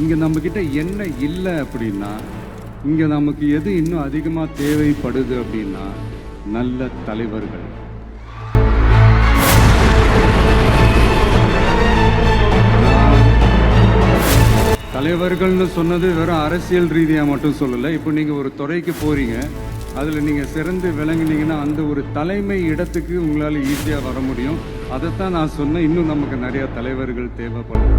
இங்கே நம்மக்கிட்ட என்ன இல்லை அப்படின்னா இங்கே நமக்கு எது இன்னும் அதிகமாக தேவைப்படுது அப்படின்னா நல்ல தலைவர்கள். தலைவர்கள்னு சொன்னது வெறும் அரசியல் ரீதியாக மட்டும் சொல்லலை. இப்போ நீங்கள் ஒரு துறைக்கு போகிறீங்க அதில் நீங்கள் சிறந்து விளங்குனீங்கன்னா அந்த ஒரு தலைமை இடத்துக்கு உங்களால் ஈஸியாக வர முடியும். அதைத்தான் நான் சொன்னேன் இன்னும் நமக்கு நிறையா தலைவர்கள் தேவைப்படும்.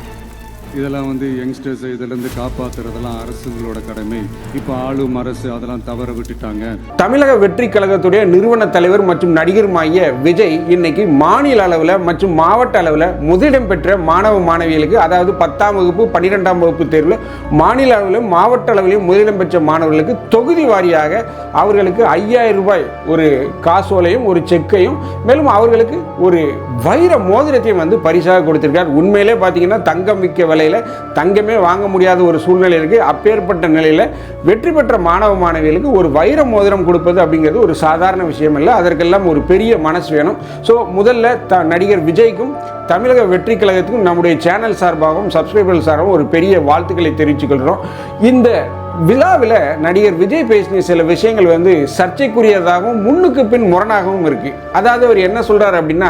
இதெல்லாம் வந்து யங்ஸ்டர்ஸை இதிலிருந்து காப்பாற்றுறதெல்லாம் அரசுகளோட கடமை. இப்போ ஆளும் அரசு அதெல்லாம் தவற விட்டுட்டாங்க. தமிழக வெற்றி கழகத்துடைய நிறுவன தலைவர் மற்றும் நடிகருமாகிய விஜய் இன்னைக்கு மாநில அளவில் மற்றும் மாவட்ட அளவில் முதலிடம் பெற்ற மாணவ மாணவிகளுக்கு அதாவது பத்தாம் வகுப்பு பன்னிரெண்டாம் வகுப்பு தேர்வில் மாநில அளவிலும் மாவட்ட அளவிலும் முதலிடம் பெற்ற மாணவர்களுக்கு தொகுதி வாரியாக அவர்களுக்கு ஐயாயிரம் ரூபாய் ஒரு காசோலையும் ஒரு செக்கையும் மேலும் அவர்களுக்கு ஒரு வைர மோதிரத்தையும் வந்து பரிசாக கொடுத்திருக்கார். உண்மையிலே பார்த்தீங்கன்னா தங்கம் விற்க நிலையில் தங்கமே வாங்க முடியாத ஒரு சூழ்நிலை இருக்கு. அப்பேற்பட்ட நிலையில் வெற்றி பெற்ற மாணவ மாணவிகளுக்கு ஒரு வைர மோதிரம் கொடுப்பது அப்படிங்கிறது ஒரு சாதாரண விஷயம் இல்லை. அதற்கெல்லாம் ஒரு பெரிய மனசு வேணும். ஸோ முதல்ல த நடிகர் விஜய்க்கும் தமிழக வெற்றி கழகத்துக்கும் நம்முடைய சேனல் சார்பாகவும் சப்ஸ்கிரைபர்கள் சார்பாகவும் ஒரு பெரிய வாழ்த்துக்களை தெரிவித்துக்கொள்கிறோம். இந்த விழாவில் நடிகர் விஜய் பேசின சில விஷயங்கள் வந்து சர்ச்சைக்குரியதாகவும் முன்னுக்கு பின் முரணாகவும் இருக்கு. அதாவது அவர் என்ன சொல்கிறார் அப்படின்னா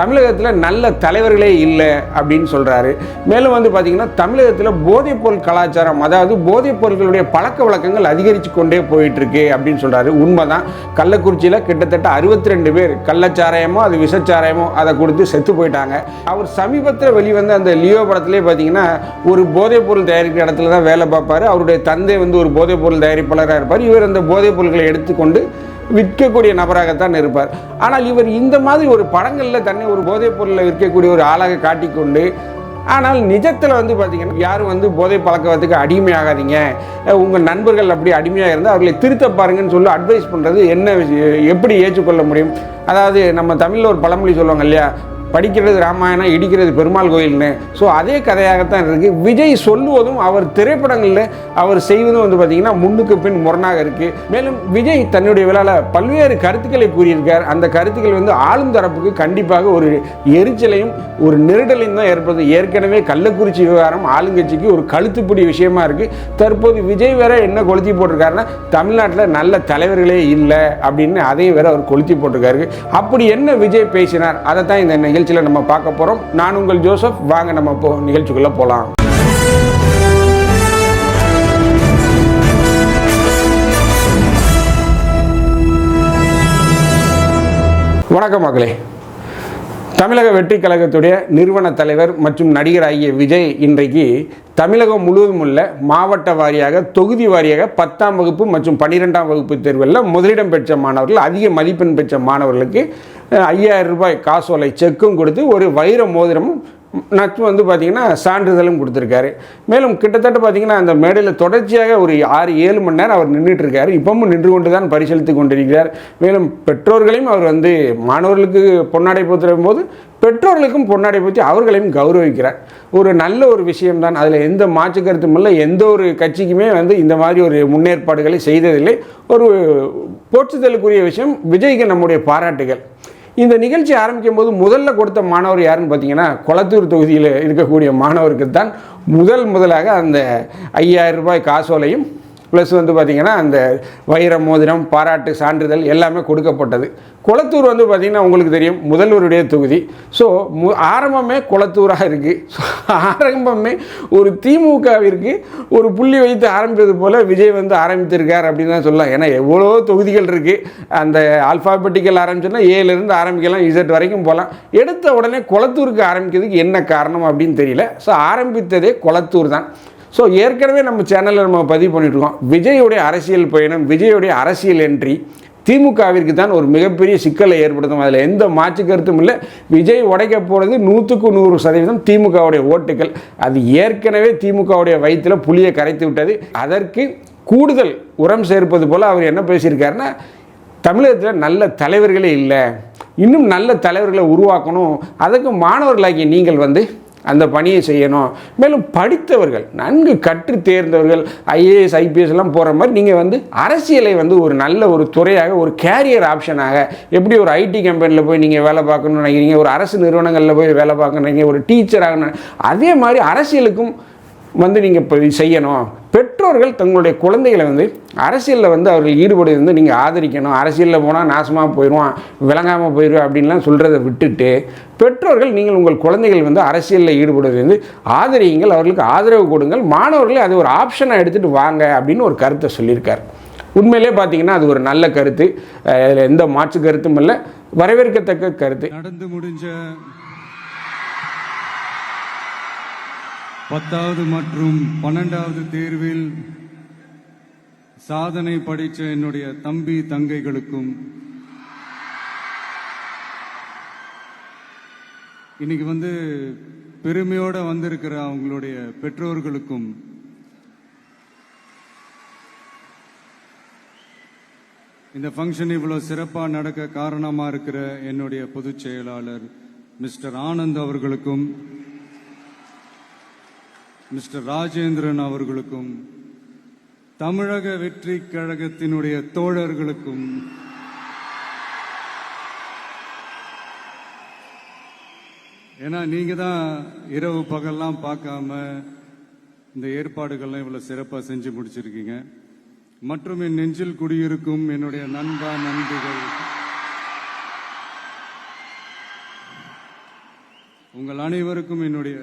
தமிழகத்தில் நல்ல தலைவர்களே இல்லை அப்படின்னு சொல்கிறாரு மேலும் வந்து பார்த்திங்கன்னா தமிழகத்தில் போதைப் பொருள் கலாச்சாரம் அதாவது போதைப் பொருட்களுடைய பழக்க வழக்கங்கள் அதிகரித்து கொண்டே போயிட்டுருக்கு அப்படின்னு அப்படின்னு உண்மை உண்மைதான். கள்ளக்குறிச்சியில் கிட்டத்தட்ட அறுபத்தி ரெண்டு பேர் கள்ளச்சாராயமோ அது விஷச்சாராயமோ அதை கொடுத்து செத்து போயிட்டாங்க. அவர் சமீபத்தில் வெளிவந்த அந்த லியோ படத்திலே பார்த்தீங்கன்னா ஒரு போதைப் பொருள் தயாரிக்கிற இடத்துல தான் வேலை பார்ப்பார். அவருடைய தந்தை வந்து ஒரு போதைப் பொருள் தயாரிப்பாளராக இருப்பார். இவர் அந்த போதைப் பொருட்களை எடுத்துக்கொண்டு விற்கக்கூடிய நபராகத்தான் இருப்பார். ஆனால் இவர் இந்த மாதிரி ஒரு படங்களில் தன்னை ஒரு போதைப் பொருளை விற்கக்கூடிய ஒரு ஆளாக காட்டிக்கொண்டு ஆனால் நிஜத்தில் வந்து பார்த்தீங்கன்னா யாரும் வந்து போதை பழக்கத்துக்கு அடிமையாகாதீங்க உங்கள் நண்பர்கள் அப்படி அடிமையாக இருந்தால் அவர்களை திருத்த பாருங்கன்னு சொல்லி அட்வைஸ் பண்ணுறது என்ன விஷயம்? எப்படி ஏற்றுக்கொள்ள முடியும்? அதாவது நம்ம தமிழில் ஒரு பழமொழி சொல்லுவாங்க இல்லையா? படிக்கிறது ராமாயணம் இடிக்கிறது பெருமாள் கோயில்னு. ஸோ அதே கதையாகத்தான் இருக்குது விஜய் சொல்லுவதும் அவர் திரைப்படங்களில் அவர் செய்வதும் வந்து பார்த்திங்கன்னா முன்னுக்கு பின் முரணாக இருக்குது மேலும் விஜய் தன்னுடைய விழாவில் பல்வேறு கருத்துக்களை கூறியிருக்கார். அந்த கருத்துக்கள் வந்து ஆளும் தரப்புக்கு கண்டிப்பாக ஒரு எரிச்சலையும் ஒரு நெருடலையும் தான் ஏற்படுது ஏற்கனவே கள்ளக்குறிச்சி விவகாரம் ஆளுங்கட்சிக்கு ஒரு கழுத்துப்பிடி விஷயமா இருக்குது தற்போது விஜய் வேற என்ன கொளுத்தி போட்டிருக்காருன்னா தமிழ்நாட்டில் நல்ல தலைவர்களே இல்லை அப்படின்னு அதையும் வேற அவர் கொளுத்தி போட்டிருக்காரு. அப்படி என்ன விஜய் பேசினார்? அதை தான் இந்த நிகழ்ச்சியில் நம்ம பார்க்க போகிறோம் நான் உங்கள் ஜோசப். வாங்க நம்ம போ நிகழ்ச்சிக்குள்ளே போகலாம் வணக்கம் மக்களே. தமிழக வெற்றி கழகத்துடைய நிறுவன தலைவர் மற்றும் நடிகர் ஆகிய விஜய் இன்றைக்கு தமிழகம் முழுவதும் உள்ள மாவட்ட வாரியாக தொகுதி வாரியாக பத்தாம் வகுப்பு மற்றும் பன்னிரெண்டாம் வகுப்பு தேர்வுகளில் முதலிடம் பெற்ற மாணவர்கள் அதிக மதிப்பெண் பெற்ற மாணவர்களுக்கு ஐயாயிரம் ரூபாய் காசோலை செக்கும் கொடுத்து ஒரு வைர மோதிரமும் நட்பு வந்து பார்த்திங்கன்னா சான்றிதழும் கொடுத்துருக்காரு. மேலும் கிட்டத்தட்ட பார்த்தீங்கன்னா அந்த மேடையில் தொடர்ச்சியாக ஒரு ஆறு ஏழு மணி நேரம் அவர் நின்றுட்டு இருக்காரு இப்பவும் நின்று கொண்டு தான் பரிசீலித்து கொண்டிருக்கிறார். மேலும் பெற்றோர்களையும் அவர் வந்து மாணவர்களுக்கு பொன்னாடை போத்தும் போது பெற்றோர்களுக்கும் பொன்னாடை பற்றி அவர்களையும் கௌரவிக்கிறார். ஒரு நல்ல ஒரு விஷயம்தான். அதில் எந்த மாற்று கருத்தும் இல்லை. எந்த ஒரு கட்சிக்குமே வந்து இந்த மாதிரி ஒரு முன்னேற்பாடுகளை செய்ததில்லை. ஒரு போற்றுதலுக்குரிய விஷயம் விஜய்க்கு நம்முடைய பாராட்டுகள். இந்த நிகழ்ச்சி ஆரம்பிக்கும் போது முதல்ல கொடுத்த மாணவர் யாருன்னு பார்த்தீங்கன்னா கொளத்தூர் தொகுதியில் இருக்கக்கூடிய மாணவருக்கு தான் முதல் முதலாக அந்த ஐயாயிரம் ரூபாய் காசோலையும் ப்ளஸ் வந்து பார்த்திங்கன்னா அந்த வைர மோதிரம் பாராட்டு சான்றிதழ் எல்லாமே கொடுக்கப்பட்டது. குளத்தூர் வந்து பார்த்திங்கன்னா உங்களுக்கு தெரியும் முதல்வருடைய தொகுதி. ஸோ மு ஆரம்பமே குளத்தூராக இருக்குது ஸோ ஆரம்பமே ஒரு திமுகவிற்கு ஒரு புள்ளி வைத்து ஆரம்பித்தது போல் விஜய் வந்து ஆரம்பித்திருக்கார் அப்படின்னு தான் சொல்லலாம். ஏன்னா எவ்வளோ தொகுதிகள் இருக்குது அந்த ஆல்ஃபாபெட்டிக்கல் ஆரம்பிச்சோன்னா ஏலேருந்து ஆரம்பிக்கலாம் இசட் வரைக்கும் போகலாம். எடுத்த உடனே குளத்தூருக்கு ஆரம்பிக்கிறதுக்கு என்ன காரணம் அப்படின்னு தெரியல. ஸோ ஆரம்பித்ததே குளத்தூர் தான். ஸோ ஏற்கனவே நம்ம சேனலில் நம்ம பதிவு பண்ணிட்டுருக்கோம். விஜயுடைய அரசியல் பயணம் விஜயுடைய அரசியல் என்ட்ரி திமுகவிற்கு தான் ஒரு மிகப்பெரிய சிக்கலை ஏற்படுத்தும். அதில் எந்த மாற்று கருத்தும் இல்லை. விஜய் உடைக்க போகிறது நூற்றுக்கு நூறு சதவீதம் திமுகவுடைய ஓட்டுகள். அது ஏற்கனவே திமுகவுடைய வயிற்றில் புளியை கரைத்து விட்டது. அதற்கு கூடுதல் உரம் சேர்ப்பது போல் அவர் என்ன பேசியிருக்காருன்னா தமிழகத்தில் நல்ல தலைவர்களே இல்லை. இன்னும் நல்ல தலைவர்களை உருவாக்கணும். அதுக்கு மாணவர்களாகிய நீங்கள் வந்து அந்த பணியை செய்யணும். மேலும் படித்தவர்கள் நன்கு கற்று தேர்ந்தவர்கள் ஐஏஎஸ் ஐபிஎஸ் எல்லாம் போகிற மாதிரி நீங்கள் வந்து அரசியலை வந்து ஒரு நல்ல ஒரு துறையாக ஒரு கேரியர் ஆப்ஷனாக எப்படி ஒரு ஐடி கம்பெனியில் போய் நீங்கள் வேலை பார்க்கணும்னு நினைக்கிறீங்க ஒரு அரசு நிறுவனங்களில் போய் வேலை பார்க்கணுன்னு ஒரு டீச்சராக அதே மாதிரி அரசியலுக்கும் வந்து நீங்கள் இப்போ செய்யணும். பெற்றோர்கள் தங்களுடைய குழந்தைகளை வந்து அரசியலில் வந்து அவர்கள் ஈடுபடுவது வந்து நீங்கள் ஆதரிக்கணும். அரசியலில் போனால் நாசமாக போயிடுவான் விளங்காமல் போயிடுவான் அப்படின்லாம் சொல்கிறத விட்டுட்டு பெற்றோர்கள் நீங்கள் உங்கள் குழந்தைகள் வந்து அரசியலில் ஈடுபடுவது வந்து ஆதரியுங்கள் அவர்களுக்கு ஆதரவு கொடுங்கள். மாணவர்களே அது ஒரு ஆப்ஷனாக எடுத்துகிட்டு வாங்க அப்படின்னு ஒரு கருத்தை சொல்லியிருக்கார். உண்மையிலே பார்த்தீங்கன்னா அது ஒரு நல்ல கருத்து. அதில் எந்த மாற்று கருத்தும் இல்லை. வரவேற்கத்தக்க கருத்து. நடந்து முடிஞ்ச பத்தாவது மற்றும் பன்னெண்டாவது தேர்வில் சாதனை படித்த என்னுடைய தம்பி தங்கைகளுக்கும் இன்னைக்கு வந்து பெருமையோட வந்திருக்கிற அவங்களுடைய பெற்றோர்களுக்கும் இந்த ஃபங்க்ஷன் இவ்வளவு சிறப்பா நடக்க காரணமா இருக்கிற என்னுடைய பொதுச் செயலாளர் மிஸ்டர் ஆனந்த் அவர்களுக்கும் மிஸ்டர் ராஜேந்திரன் அவர்களுக்கும் தமிழக வெற்றி கழகத்தினுடைய தோழர்களுக்கும் ஏன்னா நீங்க தான் இரவு பகல்லாம் பார்க்காம இந்த ஏற்பாடுகள்லாம் இவ்வளவு சிறப்பா செஞ்சு முடிச்சிருக்கீங்க. மற்றும் என் நெஞ்சில் குடியிருக்கும் என்னுடைய நண்பா நண்பிகள் உங்கள் அனைவருக்கும் என்னுடைய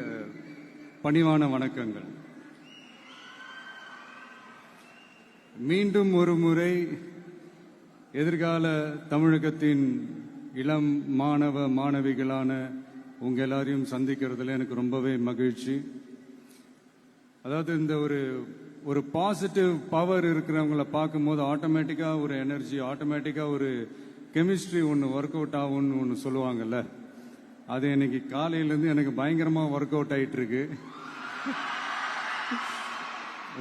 பணிவான வணக்கங்கள். மீண்டும் ஒரு முறை எதிர்கால தமிழகத்தின் இளம் மாணவ மாணவிகளான உங்க எல்லாரையும் சந்திக்கிறதுல எனக்கு ரொம்பவே மகிழ்ச்சி. அதாவது இந்த ஒரு ஒரு பாசிட்டிவ் பவர் இருக்கிறவங்கள பார்க்கும்போது ஆட்டோமேட்டிக்காக ஒரு எனர்ஜி ஆட்டோமேட்டிக்காக ஒரு கெமிஸ்ட்ரி ஒன்று ஒர்க் அவுட் ஆகும்னு ஒன்று சொல்லுவாங்கல்ல. அது இன்னைக்கு காலையிலேருந்து எனக்கு பயங்கரமாக ஒர்க் அவுட் ஆகிட்டு இருக்கு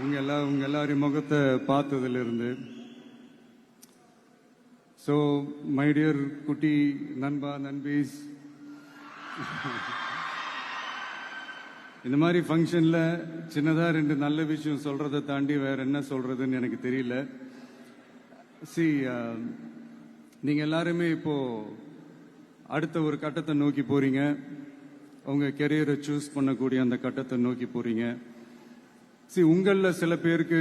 உங்கள் எல்லா உங்கள் எல்லாரையும் முகத்தை பார்த்ததுலேருந்து. ஸோ மை டியர் குட்டி நண்பா நண்பீஸ். இந்த மாதிரி ஃபங்க்ஷனில் சின்னதாக ரெண்டு நல்ல விஷயம் சொல்கிறத தாண்டி வேற என்ன சொல்கிறதுன்னு எனக்கு தெரியல. சி uh, நீங்கள் எல்லாருமே இப்போது அடுத்த ஒரு கட்டத்தை நோக்கி போறீங்க. உங்க கெரியரை சூஸ் பண்ணக்கூடிய அந்த கட்டத்தை நோக்கி போறீங்க. சி உங்களில் சில பேருக்கு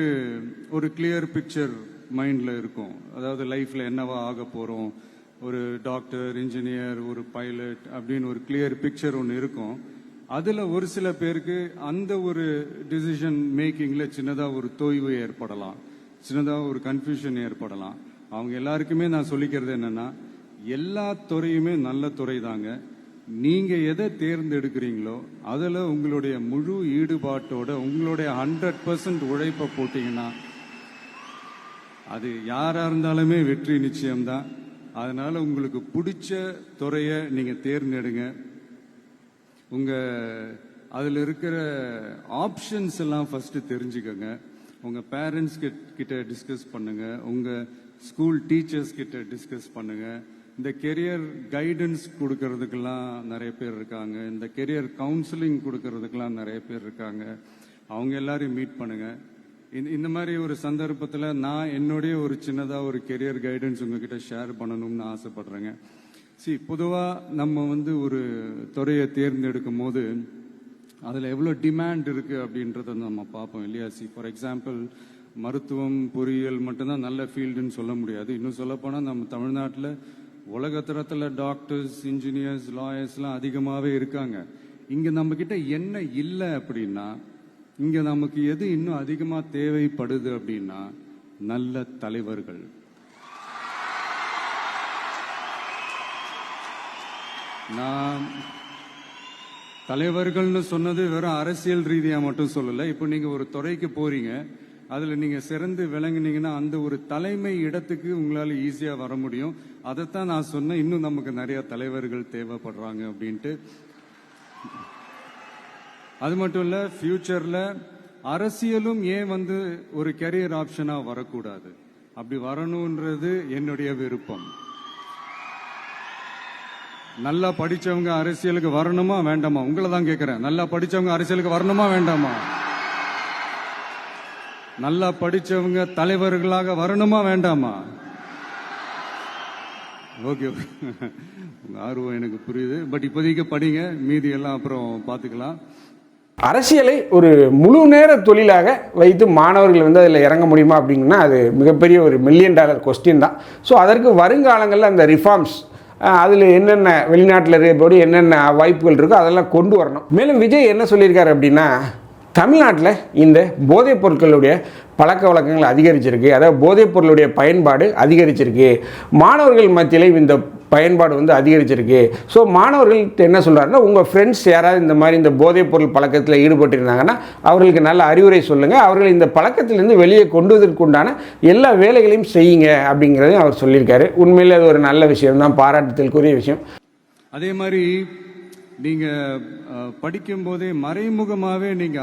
ஒரு கிளியர் பிக்சர் மைண்டில் இருக்கும். அதாவது லைஃப்பில் என்னவா ஆக போகிறோம் ஒரு டாக்டர் இன்ஜினியர் ஒரு பைலட் அப்படின்னு ஒரு கிளியர் பிக்சர் ஒன்று இருக்கும். அதில் ஒரு சில பேருக்கு அந்த ஒரு டிசிஷன் மேக்கிங்கில் சின்னதாக ஒரு தொய்வு ஏற்படலாம். சின்னதாக ஒரு கன்ஃபியூஷன் ஏற்படலாம். அவங்க எல்லாருக்குமே நான் சொல்லிக்கிறது என்னென்னா எல்லா துறையுமே நல்ல துறை தாங்க நீங்க எதை தேர்ந்தெடுக்கிறீங்களோ அதுல உங்களுடைய முழு ஈடுபாட்டோட உங்களுடைய ஹண்ட்ரட் பர்சன்ட் உழைப்பை போட்டீங்கன்னா அது யாரா இருந்தாலுமே வெற்றி நிச்சயம்தான். அதனால உங்களுக்கு பிடிச்ச துறையை நீங்க தேர்ந்தெடுங்க. உங்க அதுல இருக்கிற ஆப்ஷன்ஸ் எல்லாம் ஃபர்ஸ்ட் தெரிஞ்சுக்கோங்க. உங்க பேரண்ட்ஸ் கிட்ட டிஸ்கஸ் பண்ணுங்க. உங்க ஸ்கூல் டீச்சர்ஸ் கிட்ட டிஸ்கஸ் பண்ணுங்க. இந்த கெரியர் கைடன்ஸ் கொடுக்கறதுக்கெல்லாம் நிறைய பேர் இருக்காங்க. இந்த கெரியர் கவுன்சிலிங் கொடுக்கறதுக்கெல்லாம் நிறைய பேர் இருக்காங்க. அவங்க எல்லாரையும் மீட் பண்ணுங்க. இந்த இந்த மாதிரி ஒரு சந்தர்ப்பத்தில் நான் என்னுடைய ஒரு சின்னதாக ஒரு கெரியர் கைடன்ஸ் உங்ககிட்ட ஷேர் பண்ணணும்னு ஆசைப்படுறேங்க. சி பொதுவாக நம்ம வந்து ஒரு துறையை தேர்ந்தெடுக்கும் போது அதில் எவ்வளோ டிமாண்ட் இருக்குது அப்படின்றத நம்ம பார்ப்போம் இல்லையா? சி ஃபார் எக்ஸாம்பிள் மருத்துவம் பொறியியல் மட்டும்தான் நல்ல ஃபீல்டுன்னு சொல்ல முடியாது. இன்னும் சொல்லப்போனால் நம்ம தமிழ்நாட்டில் உலகத்தரத்தில் டாக்டர்ஸ் இன்ஜினியர்ஸ் லாயர்ஸ்லாம் அதிகமாகவே இருக்காங்க. இங்கே நம்மக்கிட்ட என்ன இல்லை அப்படின்னா இங்கே நமக்கு எது இன்னும் அதிகமாக தேவைப்படுது அப்படின்னா நல்ல தலைவர்கள். நான் தலைவர்கள்னு சொன்னது வெறும் அரசியல் ரீதியா மட்டும் சொல்லல. இப்போ நீங்க ஒரு துறைக்கு போறீங்க அதுல நீங்க சிறந்து விளங்குனீங்கன்னா அந்த ஒரு தலைமை இடத்துக்கு உங்களால ஈஸியா வர முடியும். அதைத்தான் நான் சொன்னேன் இன்னும் நமக்கு நிறைய தலைவர்கள் தேவைப்படுறாங்க அப்படின்ட்டு. அது மட்டும் இல்ல ஃபியூச்சர்ல அரசியலும் ஏன் வந்து ஒரு கெரியர் ஆப்ஷனா வரக்கூடாது? அப்படி வரணும்ன்றது என்னுடைய விருப்பம். நல்லா படிச்சவங்க அரசியலுக்கு வரணுமா வேண்டாமா? உங்களை தான் கேட்கிறேன் நல்லா படிச்சவங்க அரசியலுக்கு வரணுமா வேண்டாமா? நல்லா படிச்சவங்க தலைவர்களாக வரணுமா வேண்டாமா? ஓகே உங்க ஆர்வம் எனக்கு புரியுது. பட் இப்போதைக்கு படிங்க. மீதி எல்லாம் அப்புறம் பார்த்துக்கலாம். அரசியலை ஒரு முழு நேர தொழிலாக வைத்து மாணவர்கள் வந்து அதில் இறங்க முடியுமா அப்படிங்கன்னா அது மிகப்பெரிய ஒரு மில்லியன் டாலர் கொஸ்டின் தான். ஸோ அதற்கு வருங்காலங்களில் அந்த ரிஃபார்ம்ஸ் அதில் என்னென்ன வெளிநாட்டில் இருக்கபடி என்னென்ன வாய்ப்புகள் இருக்கோ அதெல்லாம் கொண்டு வரணும். மேலும் விஜய் என்ன சொல்லியிருக்காரு அப்படின்னா தமிழ்நாட்டில் இந்த போதைப் பொருட்களுடைய பழக்க வழக்கங்கள் அதிகரிச்சிருக்கு. அதாவது போதைப் பொருளுடைய பயன்பாடு அதிகரிச்சிருக்கு. மாணவர்கள் மத்தியிலையும் இந்த பயன்பாடு வந்து அதிகரிச்சிருக்கு. ஸோ மாணவர்கள் என்ன சொல்கிறாருன்னா உங்கள் ஃப்ரெண்ட்ஸ் யாராவது இந்த மாதிரி இந்த போதைப் பொருள் பழக்கத்தில் ஈடுபட்டிருந்தாங்கன்னா அவர்களுக்கு நல்ல அறிவுரை சொல்லுங்கள் அவர்கள் இந்த பழக்கத்திலிருந்து வெளியே கொண்டு உண்டான எல்லா வேலைகளையும் செய்யுங்க அப்படிங்கிறதையும் அவர் சொல்லியிருக்காரு. உண்மையில் அது ஒரு நல்ல விஷயம் தான் பாராட்டுத்திற்குரிய விஷயம். அதே மாதிரி நீங்க படிக்கும்போதே படிக்கும் போதே மறைமுகமாவே நீங்க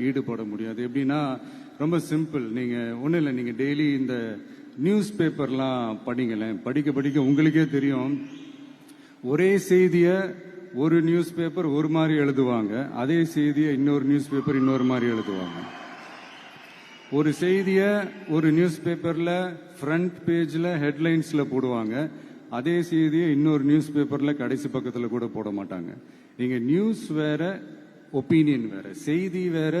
ஈடுபட முடியாது. எப்படின்னா ரொம்ப சிம்பிள். நீங்க ஒன்றும் இல்லை நீங்க டெய்லி இந்த நியூஸ் பேப்பர்லாம் படிங்களேன். படிக்க படிக்க உங்களுக்கே தெரியும். ஒரே செய்தியை ஒரு நியூஸ் பேப்பர் ஒரு மாதிரி எழுதுவாங்க. அதே செய்தியை இன்னொரு நியூஸ் பேப்பர் இன்னொரு மாதிரி எழுதுவாங்க. ஒரு செய்தியை ஒரு நியூஸ் பேப்பர்ல ஃப்ரண்ட் பேஜ்ல ஹெட்லைன்ஸ்ல போடுவாங்க. அதே செய்தியை இன்னொரு நியூஸ் பேப்பர்ல கடைசி பக்கத்துல கூட போட மாட்டாங்க. நீங்க நியூஸ் வேற ஒப்பீனியன் வேற செய்தி வேற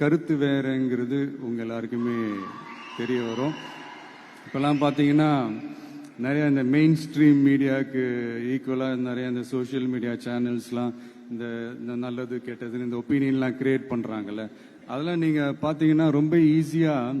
கருத்து வேறங்கிறது உங்க எல்லாருக்குமே தெரிய வரும். இப்பெல்லாம் பார்த்தீங்கன்னா நிறைய இந்த மெயின் ஸ்ட்ரீம் மீடியாவுக்கு ஈக்குவலாக நிறைய இந்த சோஷியல் மீடியா சேனல்ஸ்லாம் இந்த இந்த நல்லது கெட்டதுன்னு இந்த ஒப்பீனியன்லாம் கிரியேட் பண்ணுறாங்கல்ல அதெல்லாம் நீங்கள் பார்த்தீங்கன்னா ரொம்ப ஈஸியாக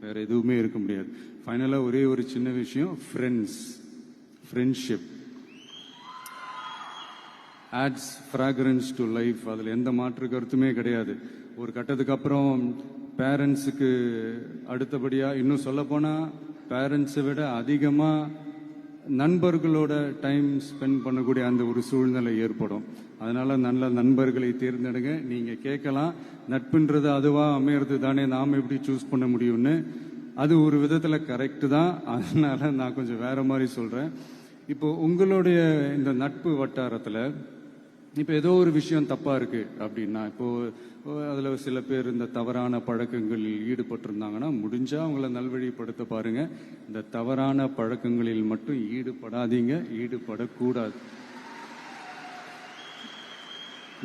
வேற எதுவுமே இருக்க முடியாது. ஃபைனலா ஒரே ஒரு சின்ன விஷயம் friends friendship adds fragrance to life அதில் எந்த மாற்று கருத்துமே கிடையாது. ஒரு கட்டத்துக்கு அப்புறம் பேரண்ட்ஸுக்கு அடுத்தபடியாக இன்னும் சொல்லப்போனால் பேரண்ட்ஸை விட அதிகமாக நண்பர்களோட டைம் ஸ்பெண்ட் பண்ணக்கூடிய அந்த ஒரு சூழ்நிலை ஏற்படும். அதனால நல்ல நண்பர்களை தேர்ந்தெடுங்க. நீங்க கேட்கலாம். நட்புன்றது அதுவா அமையறது தானே நாம எப்படி சூஸ் பண்ண முடியும்னு. அது ஒரு விதத்துல கரெக்டு தான். அதனால நான் கொஞ்சம் வேற மாதிரி சொல்றேன். இப்போ உங்களுடைய இந்த நட்பு வட்டாரத்துல இப்போ ஏதோ ஒரு விஷயம் தப்பா இருக்கு அப்படின்னா இப்போ அதுல சில பேர் இந்த தவறான பழக்கங்களில் ஈடுபட்டிருந்தாங்கன்னா முடிஞ்சா அவங்கள நல்வழிப்படுத்த பாருங்க. இந்த தவறான பழக்கங்களில் மட்டும் ஈடுபடாதீங்க. ஈடுபடக்கூடாது.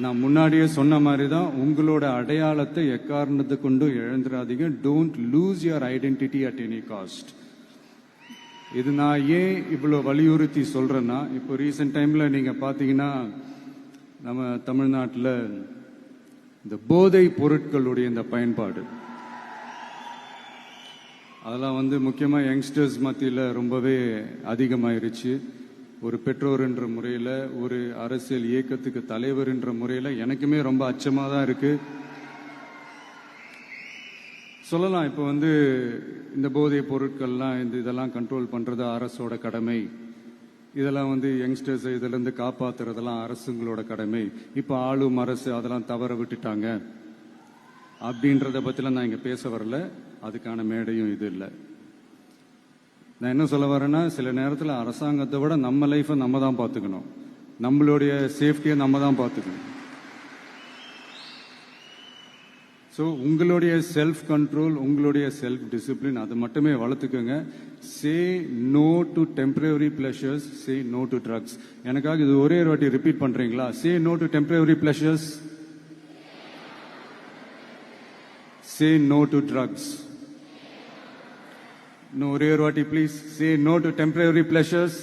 நான் முன்னாடியே சொன்ன மாதிரி தான் உங்களோட அடையாளத்தை எக்காரணத்தை கொண்டு இழந்துடாதீங்க. Don't lose your identity at any cost இது நான் ஏன் இவ்வளோ வலியுறுத்தி சொல்கிறேன்னா இப்போ ரீசெண்ட் டைமில் நீங்கள் பார்த்தீங்கன்னா நம்ம தமிழ்நாட்டில் இந்த போதை பொருட்களுடைய இந்த பயன்பாடு. அதெல்லாம் வந்து முக்கியமாக யங்ஸ்டர்ஸ் மத்தியில் ரொம்பவே அதிகமாயிருச்சு. ஒரு பெற்றோர் என்ற முறையில் ஒரு அரசியல் இயக்கத்துக்கு தலைவர் என்ற முறையில் எனக்குமே ரொம்ப அச்சமாக தான் இருக்குது சொல்லலாம் இப்போ வந்து இந்த போதைப் பொருட்கள்லாம் இந்த இதெல்லாம் கண்ட்ரோல் பண்ணுறது அரசோட கடமை. இதெல்லாம் வந்து யங்ஸ்டர்ஸை இதிலிருந்து காப்பாத்துறதெல்லாம் அரசுங்களோட கடமை. இப்போ ஆளும் அரசு அதெல்லாம் தவற விட்டுட்டாங்க. அப்படின்றத பற்றிலாம் நான் இங்கே பேச வரல. அதுக்கான மேடையும் இது இல்லை. நான் என்ன சொல்ல வரேன்னா சில நேரத்தில் அரசாங்கத்தை விட நம்ம லைஃப்பை நம்ம தான் பார்த்துக்கணும். நம்மளுடைய சேஃப்டியை நம்ம தான் பார்த்துக்கணும். ஸோ உங்களுடைய செல்ஃப் கண்ட்ரோல் உங்களுடைய செல்ஃப் டிசிப்ளின் அதை மட்டுமே வளர்த்துக்கோங்க. Say no to temporary pleasures say no to drugs எனக்காக இது ஒரே ஒரு வாட்டி ரிப்பீட் பண்ணுறீங்களா say no to temporary pleasures say no to drugs இன்னும் ஒரே ஒரு வாட்டி please say no to temporary pleasures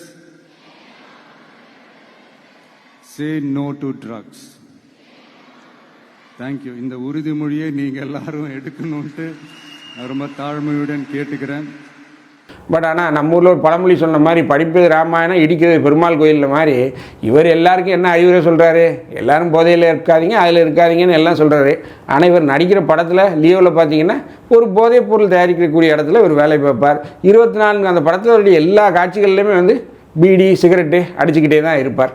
say no to drugs thank you இந்த உறுதிமொழியை நீங்கள் எல்லாரும் எடுக்கணும்ட்டு ரொம்ப தாழ்மையுடன் கேட்டுக்கிறேன். பட் ஆனால் நம்ம ஊரில் ஒரு பழமொழி சொன்ன மாதிரி படிப்பது ராமாயணம் இடிக்கிறது பெருமாள் கோயிலில் மாதிரி இவர் எல்லாருக்கும் என்ன அறிவுரை சொல்கிறாரு எல்லாரும் போதையில் இருக்காதீங்க அதில் இருக்காதீங்கன்னு எல்லாம் சொல்கிறாரு ஆனால் இவர் நடிக்கிற படத்தில் லீவில் பார்த்தீங்கன்னா ஒரு போதைப் பொருள் தயாரிக்கக்கூடிய இடத்துல இவர் வேலை பார்ப்பார். இருபத்தி நான்கு அந்த படத்தில் அவருடைய எல்லா காட்சிகள்லையுமே வந்து பீடி சிகரெட்டு அடிச்சுக்கிட்டே தான் இருப்பார்.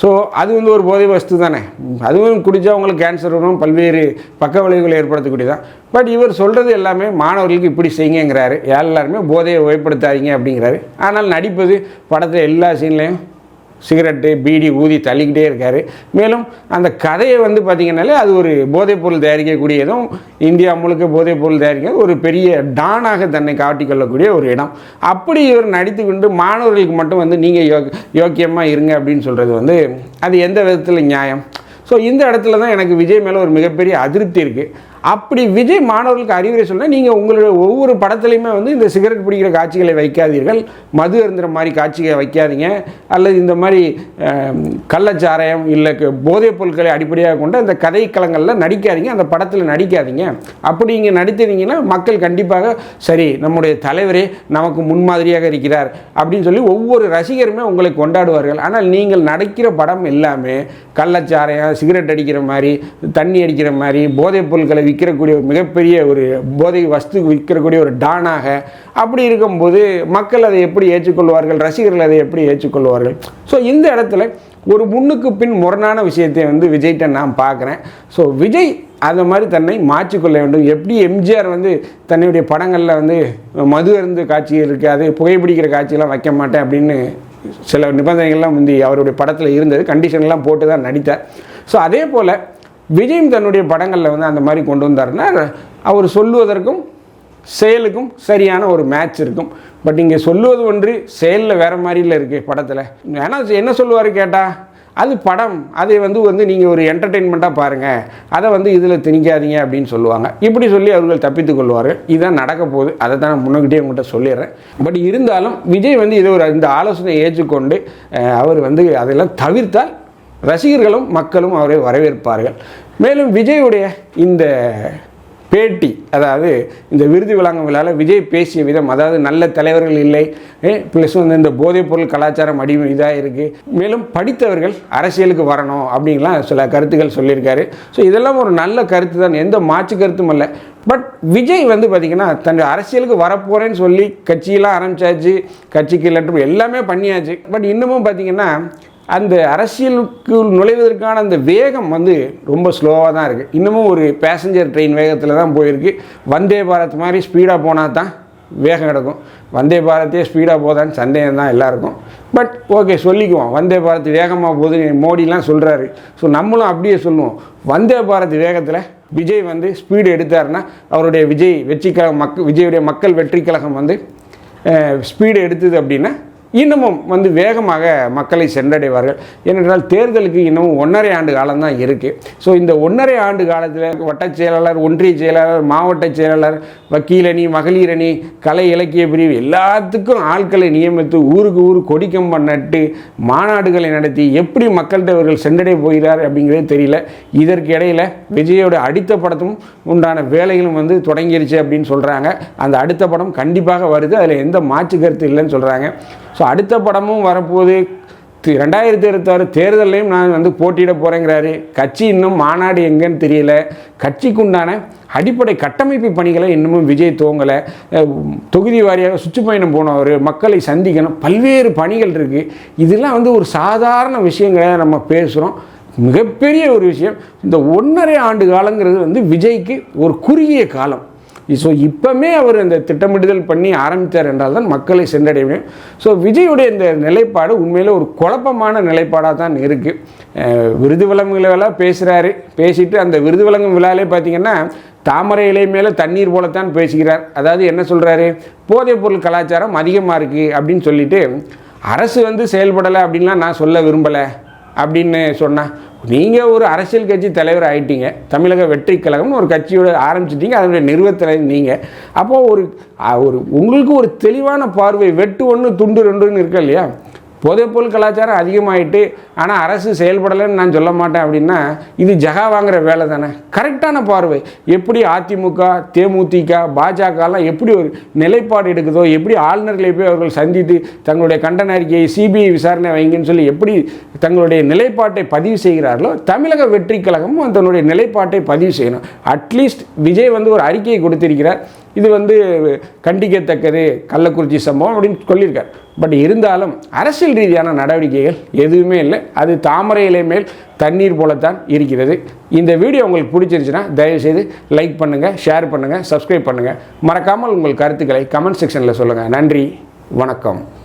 ஸோ அது வந்து ஒரு போதை வஸ்து தானே. அதுவும் குடித்தா அவங்களுக்கு கேன்சர் வரும் பல்வேறு பக்க விளைவுகளை ஏற்படுத்தக்கூடியதான் பட் இவர் சொல்கிறது எல்லாமே மாணவர்களுக்கு இப்படி செய்யுங்கிறாரு. எல்லாருமே போதையை ஓய்ப்படுத்தாதீங்க அப்படிங்கிறாரு. ஆனால் நடிப்பது படத்தில் எல்லா சீன்லேயும் சிகரெட்டு பீடி ஊதி தள்ளிக்கிட்டே இருக்கார். மேலும் அந்த கதையை வந்து பார்த்திங்கனாலே அது ஒரு போதைப்பொருள் தயாரிக்கக்கூடியதும் இந்தியா முழுக்க போதைப்பொருள் தயாரிக்க ஒரு பெரிய டானாக தன்னை காட்டிக்கொள்ளக்கூடிய ஒரு இடம். அப்படி இவர் நடித்து கொண்டு மாணவர்களுக்கு மட்டும் வந்து நீங்கள் யோ யோக்கியமாக இருங்க அப்படின்னு சொல்கிறது வந்து அது எந்த விதத்தில் நியாயம்? ஸோ இந்த இடத்துல தான் எனக்கு விஜய் மேலே ஒரு மிகப்பெரிய அதிருப்தி இருக்குது அப்படி விஜய் மாணவர்களுக்கு அறிவுரை சொன்னால் நீங்கள் உங்களுடைய ஒவ்வொரு படத்துலையுமே வந்து இந்த சிகரெட் பிடிக்கிற காட்சிகளை வைக்காதீர்கள் மது அருந்துற மாதிரி காட்சிகளை வைக்காதீங்க அல்லது இந்த மாதிரி கள்ளச்சாராயம் இல்லை போதைப் பொருட்களை அடிப்படையாக கொண்ட அந்த கதை களங்களில் நடிக்காதீங்க அந்த படத்தில் நடிக்காதீங்க. அப்படி இங்கே நடித்தீங்கன்னா மக்கள் கண்டிப்பாக சரி நம்முடைய தலைவரே நமக்கு முன்மாதிரியாக இருக்கிறார் அப்படின்னு சொல்லி ஒவ்வொரு ரசிகருமே உங்களை கொண்டாடுவார்கள். ஆனால் நீங்கள் நடிக்கிற படம் எல்லாமே கள்ளச்சாராயம் சிகரெட் அடிக்கிற மாதிரி தண்ணி அடிக்கிற மாதிரி போதைப் பொருட்களை விற்கிறக்கூடிய ஒரு மிகப்பெரிய ஒரு போதை வஸ்து விற்கிறக்கூடிய ஒரு டானாக அப்படி இருக்கும்போது மக்கள் அதை எப்படி ஏற்றுக்கொள்வார்கள்? ரசிகர்கள் அதை எப்படி ஏற்றுக்கொள்வார்கள்? ஸோ இந்த இடத்துல ஒரு முன்னுக்கு பின் முரணான விஷயத்தை வந்து விஜய்கிட்ட நான் பார்க்குறேன். ஸோ விஜய் அந்த மாதிரி தன்னை மாற்றிக்கொள்ள வேண்டும். எப்படி எம்ஜிஆர் வந்து தன்னுடைய படங்களில் வந்து மது அருந்து காட்சி இருக்காது புகைப்பிடிக்கிற காட்சியெல்லாம் வைக்க மாட்டேன் அப்படின்னு சில நிபந்தனைகள்லாம் வந்து அவருடைய படத்தில் இருந்தது. கண்டிஷன்லாம் போட்டு தான் நடித்தார். ஸோ அதே போல் விஜயும் தன்னுடைய படங்களில் வந்து அந்த மாதிரி கொண்டு வந்தாருன்னா அவர் சொல்லுவதற்கும் செயலுக்கும் சரியான ஒரு மேட்ச் இருக்கும். பட் இங்கே சொல்லுவது ஒன்று செயலில் வேறு மாதிரியில் இருக்குது படத்தில். ஏன்னா என்ன சொல்லுவார் கேட்டால் அது படம். அதை வந்து வந்து நீங்கள் ஒரு என்டர்டெயின்மெண்ட்டாக பாருங்கள் அதை வந்து இதில் திணிக்காதீங்க அப்படின்னு சொல்லுவாங்க. இப்படி சொல்லி அவர்கள் தப்பித்து கொள்வார்கள் இதுதான் நடக்க போகுது. அதை தான் நான் உங்கள்கிட்ட சொல்லிடுறேன். பட் இருந்தாலும் விஜய் வந்து இதை ஒரு இந்த ஆலோசனை ஏற்றுக்கொண்டு அவர் வந்து அதெல்லாம் தவிர்த்தால் ரசிகர்களும் மக்களும் அவரை வரவேற்பார்கள். மேலும் விஜயுடைய இந்த பேட்டி அதாவது இந்த விருது வழங்கும் விழாவில் விஜய் பேசிய விதம் அதாவது நல்ல தலைவர்கள் இல்லை ப்ளஸ் வந்து இந்த போதைப்பொருள் கலாச்சாரம் அடிமை இதாக இருக்குது மேலும் படித்தவர்கள் அரசியலுக்கு வரணும் அப்படிங்கலாம் சில கருத்துக்கள் சொல்லியிருக்காரு. ஸோ இதெல்லாம் ஒரு நல்ல கருத்து தான் எந்த மாற்று கருத்தும் இல்லை பட் விஜய் வந்து பார்த்திங்கன்னா தன் அரசியலுக்கு வரப்போகிறேன்னு சொல்லி கட்சியெல்லாம் ஆரம்பிச்சாச்சு கட்சிக்கு லெட்டர் எல்லாமே பண்ணியாச்சு. பட் இன்னமும் பார்த்திங்கன்னா அந்த அரசியலுக்கு நுழைவதற்கான அந்த வேகம் வந்து ரொம்ப ஸ்லோவாக தான் இருக்குது இன்னமும் ஒரு பேசஞ்சர் ட்ரெயின் வேகத்தில் தான் போயிருக்கு. வந்தே பாரத் மாதிரி ஸ்பீடாக போனால் தான் வேகம் கிடக்கும் வந்தே பாரத்தே ஸ்பீடாக போதான்னு சந்தேகம் தான் எல்லாருக்கும். பட் ஓகே சொல்லிக்குவோம். வந்தே பாரத் வேகமாக போகுது மோடிலாம் சொல்கிறாரு ஸோ நம்மளும் அப்படியே சொல்லுவோம். வந்தே பாரத் வேகத்தில் விஜய் வந்து ஸ்பீடு எடுத்தாருன்னா அவருடைய விஜய் வெற்றி கழகம் மக் விஜயுடைய மக்கள் வெற்றி கழகம் வந்து ஸ்பீடு எடுத்தது அப்படின்னா இன்னமும் வந்து வேகமாக மக்களை சென்றடைவார்கள். ஏனென்றால் தேர்தலுக்கு இன்னமும் ஒன்றரை ஆண்டு காலம்தான் இருக்குது ஸோ இந்த ஒன்றரை ஆண்டு காலத்தில் வட்டச் செயலாளர் ஒன்றிய செயலாளர் மாவட்ட செயலாளர் வக்கீலணி மகளிரணி கலை இலக்கிய பிரிவு எல்லாத்துக்கும் ஆட்களை நியமித்து ஊருக்கு ஊர் கொடிக்கம் பண்ணிட்டு மாநாடுகளை நடத்தி எப்படி மக்கள்கிட்ட இவர்கள் சென்றடைய போகிறார் அப்படிங்கிறது தெரியல. இதற்கு இடையில விஜயோட அடுத்த படத்தும் உண்டான வேலைகளும் வந்து தொடங்கிருச்சு அப்படின்னு சொல்கிறாங்க அந்த அடுத்த படம் கண்டிப்பாக வருது. அதில் எந்த மாற்று கருத்து இல்லைன்னு சொல்கிறாங்க ஸோ அடுத்த படமும் வரப்போகுது. ரெண்டாயிரத்தி இருபத்தாறு தேர்தலையும் நான் வந்து போட்டியிட போகிறேங்கிறாரு கட்சி இன்னும் மாநாடு எங்கேன்னு தெரியல. கட்சிக்குண்டான அடிப்படை கட்டமைப்பு பணிகளை இன்னமும் விஜய் துவங்கலை. தொகுதி வாரியாக சுற்றுப்பயணம் போனவர் மக்களை சந்திக்கணும் பல்வேறு பணிகள் இருக்குது இதெல்லாம் வந்து ஒரு சாதாரண விஷயங்களை நம்ம பேசுகிறோம் மிகப்பெரிய ஒரு விஷயம். இந்த ஒன்றரை ஆண்டு காலங்கிறது வந்து விஜய்க்கு ஒரு குறுகிய காலம். ஸோ இப்போமே அவர் இந்த திட்டமிடுதல் பண்ணி ஆரம்பித்தார் என்றால் தான் மக்களை சென்றடைய முடியும் ஸோ விஜயுடைய இந்த நிலைப்பாடு உண்மையில் ஒரு குழப்பமான நிலைப்பாடாக தான் இருக்குது விருது விலங்குகளெல்லாம் பேசுகிறாரு பேசிட்டு அந்த விருது வழங்கும் விழாலே பார்த்தீங்கன்னா தாமரை இலை மேலே தண்ணீர் போலத்தான் பேசுகிறார். அதாவது என்ன சொல்கிறாரு போதைப் பொருள் கலாச்சாரம் அதிகமாக இருக்குது அப்படின்னு சொல்லிட்டு அரசு வந்து செயல்படலை அப்படின்லாம் நான் சொல்ல விரும்பலை அப்படின்னு சொன்னால் நீங்கள் ஒரு அரசியல் கட்சி தலைவர் ஆயிட்டீங்க. தமிழக வெற்றி கழகம்னு ஒரு கட்சியோட ஆரம்பிச்சிட்டீங்க. அதனுடைய நிறுவத்தலைவர் நீங்கள் அப்போது ஒரு ஒரு உங்களுக்கு ஒரு தெளிவான பார்வை வெட்டு ஒன்று துண்டு ரெண்டுன்னு இருக்கா இல்லையா? போதைப்பொருள் கலாச்சாரம் அதிகமாயிட்டு ஆனால் அரசு செயல்படலைன்னு நான் சொல்ல மாட்டேன் அப்படின்னா இது ஜகா வாங்குற வேலை தானே. கரெக்டான பார்வை. எப்படி அதிமுக தேமுதிக பாஜகலாம் எப்படி ஒரு நிலைப்பாடு எடுக்குதோ எப்படி ஆளுநர்களை போய் அவர்கள் சந்தித்து தங்களுடைய கண்டன அறிக்கையை சிபிஐ விசாரணை வைங்கன்னு சொல்லி எப்படி தங்களுடைய நிலைப்பாட்டை பதிவு செய்கிறார்களோ தமிழக வெற்றி கழகமும் தன்னுடைய நிலைப்பாட்டை பதிவு செய்யணும். அட்லீஸ்ட் விஜய் வந்து ஒரு அறிக்கையை கொடுத்திருக்கிறார். இது வந்து கண்டிக்கத்தக்கது கள்ளக்குறிச்சி சம்பவம் அப்படின்னு சொல்லியிருக்கார். பட் இருந்தாலும் அரசியல் ரீதியான நடவடிக்கைகள் எதுவுமே இல்லை. அது தாமரை இலை மேல் தண்ணீர் போலத்தான் இருக்கிறது. இந்த வீடியோ உங்களுக்கு பிடிச்சிருந்துச்சுன்னா தயவுசெய்து லைக் பண்ணுங்கள் ஷேர் பண்ணுங்கள் சப்ஸ்கிரைப் பண்ணுங்கள் மறக்காமல் உங்கள் கருத்துக்களை கமெண்ட் செக்ஷனில் சொல்லுங்கள் நன்றி வணக்கம்.